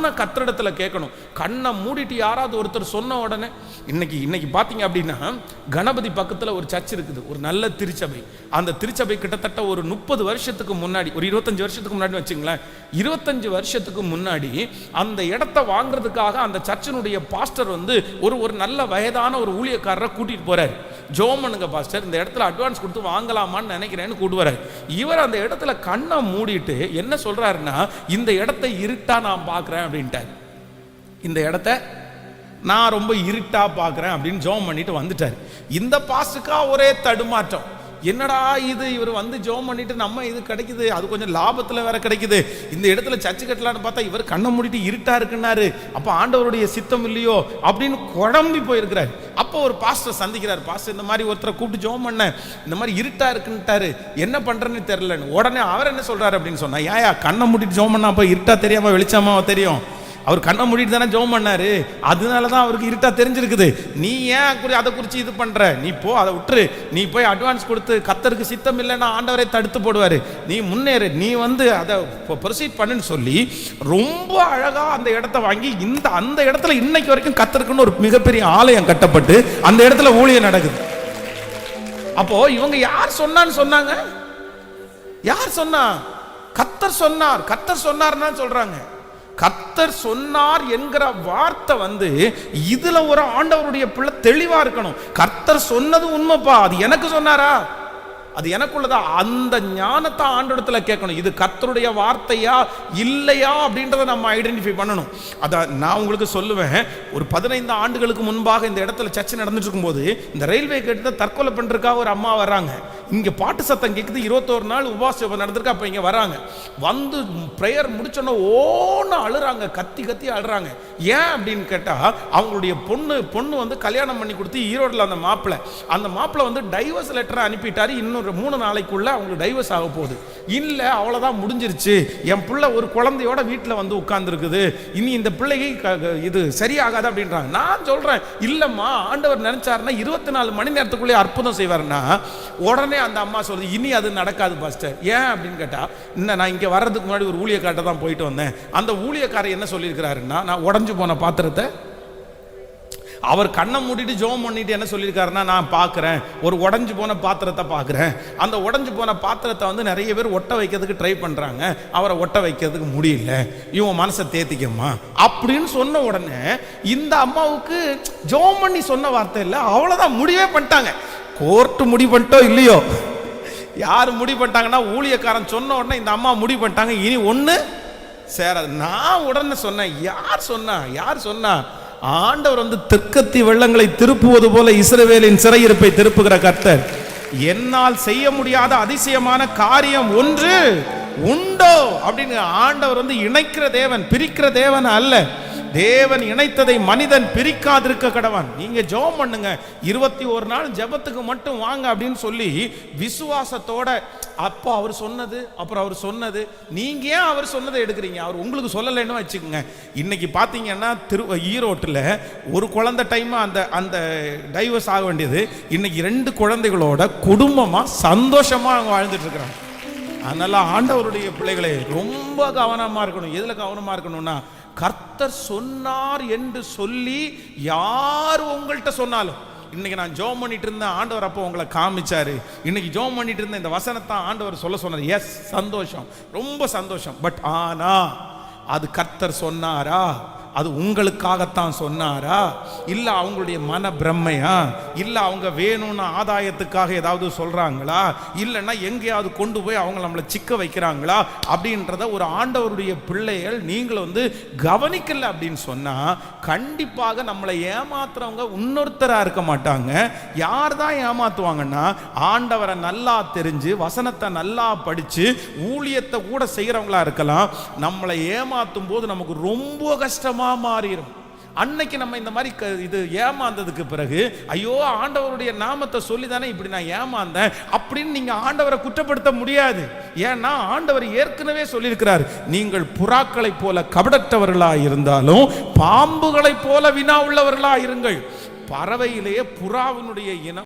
கத்திரிடத்துல கேட்கணும். கண்ணை மூடிட்டு யாராவது ஒருத்தர் சொன்ன உடனே இன்னைக்கு இன்னைக்கு பார்த்தீங்க அப்படின்னா கணபதி பக்கத்தில் ஒரு சர்ச் இருக்குது ஒரு நல்ல திருச்சபை. அந்த திருச்சபை கிட்டத்தட்ட ஒரு முப்பது வருஷத்துக்கு முன்னாடி ஒரு இருபத்தஞ்சு வருஷத்துக்கு முன்னாடி வச்சுங்களேன் இருபத்தஞ்சு வருஷத்துக்கு முன்னாடி அந்த இடத்த வாங்குறதுக்காக அந்த சர்ச்சினுடைய பாஸ்டர் வந்து ஒரு ஒரு நல்ல வயதான ஒரு ஊழியக்காரரை கூட்டிகிட்டு போகிறார் ஜோம் பண்ணுங்க பாஸ்டர். இந்த இடத்துல அட்வான்ஸ் கொடுத்து வாங்கலாமான்னு நினைக்கிறேன்னு கூட்டு இவர் அந்த இடத்துல கண்ணை மூடிட்டு என்ன சொல்றாருன்னா இந்த இடத்த இருட்டா நான் பார்க்குறேன் அப்படின்ட்டார். இந்த இடத்த நான் ரொம்ப இருட்டா பார்க்குறேன் அப்படின்னு ஜோம் பண்ணிட்டு வந்துட்டார். இந்த பாஸ்டுக்கா ஒரே தடுமாற்றம். என்னடா இது? இவர் வந்து ஜோம் பண்ணிட்டு நம்ம இது கிடைக்குது. அது கொஞ்சம் லாபத்தில் வேற கிடைக்குது. இந்த இடத்துல சர்ச்சு கட்டலான்னு பார்த்தா இவர் கண்ணை மூடிட்டு இருட்டா இருக்குன்னாரு. அப்போ ஆண்டவருடைய சித்தம் இல்லையோ அப்படின்னு குழம்பி போயிருக்கிறார். அப்போ ஒரு பாஸ்டர் சந்திக்கிறார். பாஸ்டர் இந்த மாதிரி ஒருத்தரை கூப்பிட்டு ஜோம் பண்ண இந்த மாதிரி இருட்டா இருக்குன்ட்டாரு. என்ன பண்றேன்னு தெரியலன்னு. உடனே அவர் என்ன சொல்றாரு அப்படின்னு சொன்னா ஏயா கண்ணை மூடிட்டு ஜோம் பண்ணா அப்போ இருட்டா தெரியாம வெளிச்சமா தெரியும். அவர் கண்ணை மூடிட்டு தானே ஜெபம் பண்ணாரு. அதனால தான் அவருக்கு இருட்டா தெரிஞ்சிருக்குது. நீ ஏன் குறி அதை குறித்து இது பண்ற? நீ போ அதை விட்டுரு. நீ போய் அட்வான்ஸ் கொடுத்து கத்தருக்கு சித்தம் இல்லைன்னா ஆண்டவரை தடுத்து போடுவார். நீ முன்னேறு. நீ வந்து அதை ப்ரொசீட் பண்ணுன்னு சொல்லி ரொம்ப அழகாக அந்த இடத்த வாங்கி இந்த அந்த இடத்துல இன்னைக்கு வரைக்கும் கத்தருக்குன்னு ஒரு மிகப்பெரிய ஆலயம் கட்டப்பட்டு அந்த இடத்துல ஊழியம் நடக்குது. அப்போ இவங்க யார் சொன்னான்னு சொன்னாங்க? யார் சொன்னா? கத்தர் சொன்னார். கத்தர் சொன்னார்னா சொல்றாங்க. கத்தர் சொன்னார் என்கிற வார்த்தை வந்து இதுல ஒரு ஆண்டவருடைய பிள்ளை தெளிவா இருக்கணும். கர்த்தர் சொன்னது உண்மைப்பா. அது எனக்கு சொன்னாரா? அது எனக்குள்ளதா? அந்த ஞானத்தை ஆண்டோடத்துல கேட்கணும். இது கர்த்தருடைய வார்த்தையா இல்லையா அப்படின்றத நம்ம ஐடென்டிஃபை பண்ணணும். அதை நான் உங்களுக்கு சொல்லுவேன். ஒரு பதினைந்து ஆண்டுகளுக்கு முன்பாக இந்த இடத்துல சர்ச்சை நடந்துட்டு இருக்கும்போது இந்த ரயில்வே கேட்டு தான் தற்கொலை பண்ணுறதுக்காக ஒரு அம்மா வராங்க இங்கே பாட்டு சத்தம் கேட்குது இருபத்தோரு நாள் உபாச ஜெபம் நடந்திருக்கு இங்கே வராங்க. வந்து ப்ரேயர் முடிச்சோன்னே ஓன்னு அழுறாங்க. கத்தி கத்தி அழுறாங்க. ஏன் அப்படின்னு கேட்டால் அவங்களுடைய பொண்ணு பொண்ணு வந்து கல்யாணம் பண்ணி கொடுத்து ஈரோட்டில் அந்த மாப்பிள்ளை அந்த மாப்பிள்ளை வந்து டைவர்ஸ் லெட்டரை அனுப்பிட்டாரு இன்னொரு மூணு நாளைக்குள்ள அவங்களுக்கு டைவர்ஸ் ஆக போகுது. இல்லை அவ்வளோதான் முடிஞ்சிருச்சு. என் பிள்ளை ஒரு குழந்தையோட வீட்டில் வந்து உட்கார்ந்துருக்குது. இனி இந்த பிள்ளைக்கு க- க- இது சரியாகாது அப்படின்றாங்க. நான் சொல்கிறேன் இல்லைம்மா ஆண்டவர் நினைச்சாருன்னா இருபத்தி நாலு மணி நேரத்துக்குள்ளே அற்புதம் செய்வாருன்னா உடனே அந்த அம்மா சொல்லுது இனி அது நடக்காது பாஸ்டர் ஏன் அப்படின்னு கேட்டால் இன்னும் நான் இங்கே வர்றதுக்கு முன்னாடி ஒரு ஊழியக்கார்ட்ட தான் போயிட்டு வந்தேன். அந்த ஊழியக்காரர் என்ன சொல்லியிருக்கிறாருன்னா நான் உடனே உடஞ்சு போன பாத்திரத்தை அவர் கண்ணை மூடிட்டு ஜோம் பண்ணிட்டு என்ன சொல்லியிருக்காருன்னா நான் பார்க்குறேன். ஒரு உடஞ்சு போன பாத்திரத்தை பார்க்குறேன். அந்த உடஞ்சு போன பாத்திரத்தை வந்து நிறைய பேர் ஒட்ட வைக்கிறதுக்கு ட்ரை பண்ணுறாங்க அவரை ஒட்ட வைக்கிறதுக்கு முடியல. இவன் மனசை தேத்திக்கம்மா. அப்படின்னு சொன்ன உடனே இந்த அம்மாவுக்கு ஜோம் பண்ணி சொன்ன வார்த்தை இல்லை. அவ்வளோதான் முடிவே பண்ணிட்டாங்க. கோர்ட்டு முடிவு பண்ணிட்டோ இல்லையோ? யார் முடிவு பண்ணிட்டாங்கன்னா ஊழியக்காரன் சொன்ன உடனே இந்த அம்மா முடிவு பண்ணிட்டாங்க. இனி ஒன்று சேராது. நான் உடனே சொன்னேன் யார் சொன்னா யார் சொன்னா ஆண்டவர் வந்து தெற்கத்தி வெள்ளங்களை திருப்புவது போல இஸ்ரவேலின் சிறையிருப்பை திருப்புகிற கர்த்தர். என்னால் செய்ய முடியாத அதிசயமான காரியம் ஒன்று உண்டோ? அப்படின்னு ஆண்டவர் வந்து இணைக்கிற தேவன் பிரிக்கிற தேவன் அல்ல. தேவன் இணைத்ததை மனிதன் பிரிக்காதிருக்க கடவான். நீங்க ஜெபம் பண்ணுங்க. இருபத்தி ஒரு நாள் ஜெபத்துக்கு மட்டும் வாங்க அப்படின்னு சொல்லி விசுவாசத்தோட அப்போ அவர் சொன்னது அப்புறம் அவர் சொன்னது. நீங்க ஏன் அவர் சொன்னதை எடுக்கிறீங்க? அவர் உங்களுக்கு சொல்லலைன்னு வச்சுக்கோங்க. இன்னைக்கு பார்த்தீங்கன்னா திரு ஈரோட்டில் ஒரு குழந்தை டைம் அந்த அந்த டைவர்ஸ் ஆக வேண்டியது. இன்னைக்கு ரெண்டு குழந்தைகளோட குடும்பமா சந்தோஷமா அவங்க வாழ்ந்துட்டு இருக்கிறாங்க. அதனால ஆண்டவருடைய பிள்ளைகளே ரொம்ப கவனமாக இருக்கணும். எதில் கவனமாக இருக்கணும்னா கர்த்தர் சொன்னார் என்று சொல்லி யார் உங்கள்கிட்ட சொன்னாலும். இன்னைக்கு நான் ஜோம் பண்ணிட்டு இருந்தேன் ஆண்டவர் அப்போ உங்களை காமிச்சாரு. இன்னைக்கு ஜோம் பண்ணிட்டு இருந்த இந்த வசனத்தை ஆண்டவர் சொல்ல சொன்னார். எஸ் சந்தோஷம். ரொம்ப சந்தோஷம். பட் ஆனா அது கர்த்தர் சொன்னாரா? அது உங்களுக்காகத்தான் சொன்னாரா? இல்லை அவங்களுடைய மன பிரம்மையா இல்லை அவங்க வேணும்னு ஆதாயத்துக்காக ஏதாவது சொல்கிறாங்களா இல்லைன்னா எங்கேயாவது கொண்டு போய் அவங்க நம்மளை சிக்க வைக்கிறாங்களா? அப்படின்றத ஒரு ஆண்டவருடைய பிள்ளைகள் நீங்கள் வந்து கவனிக்கல அப்படின்னு சொன்னால் கண்டிப்பாக நம்மளை ஏமாத்துறவங்க இன்னொருத்தராக இருக்க மாட்டாங்க. யார் தான் ஏமாத்துவாங்கன்னா ஆண்டவரை நல்லா தெரிஞ்சு வசனத்தை நல்லா படித்து ஊழியத்தை கூட செய்கிறவங்களா இருக்கலாம். நம்மளை ஏமாற்றும் போது நமக்கு ரொம்ப கஷ்டமாக கஷ்டமா மாறிடும் அன்னைக்கு நம்ம இந்த மாதிரி க- இது ஏமாந்ததுக்கு பிறகு ஐயோ ஆண்டவருடைய நாமத்தை சொல்லி தானே இப்படி நான் ஏமாந்தேன்? அப்படின்னு நீங்க ஆண்டவரை குற்றப்படுத்த முடியாது. ஏன்னா ஆண்டவர் ஏற்கனவே சொல்லியிருக்கிறார் நீங்கள் புறாக்களைப் போல கபடற்றவர்களா இருந்தாலும் பாம்புகளைப் போல வினா உள்ளவர்களா இருங்கள். பறவையிலேயே புறாவினுடைய இனம்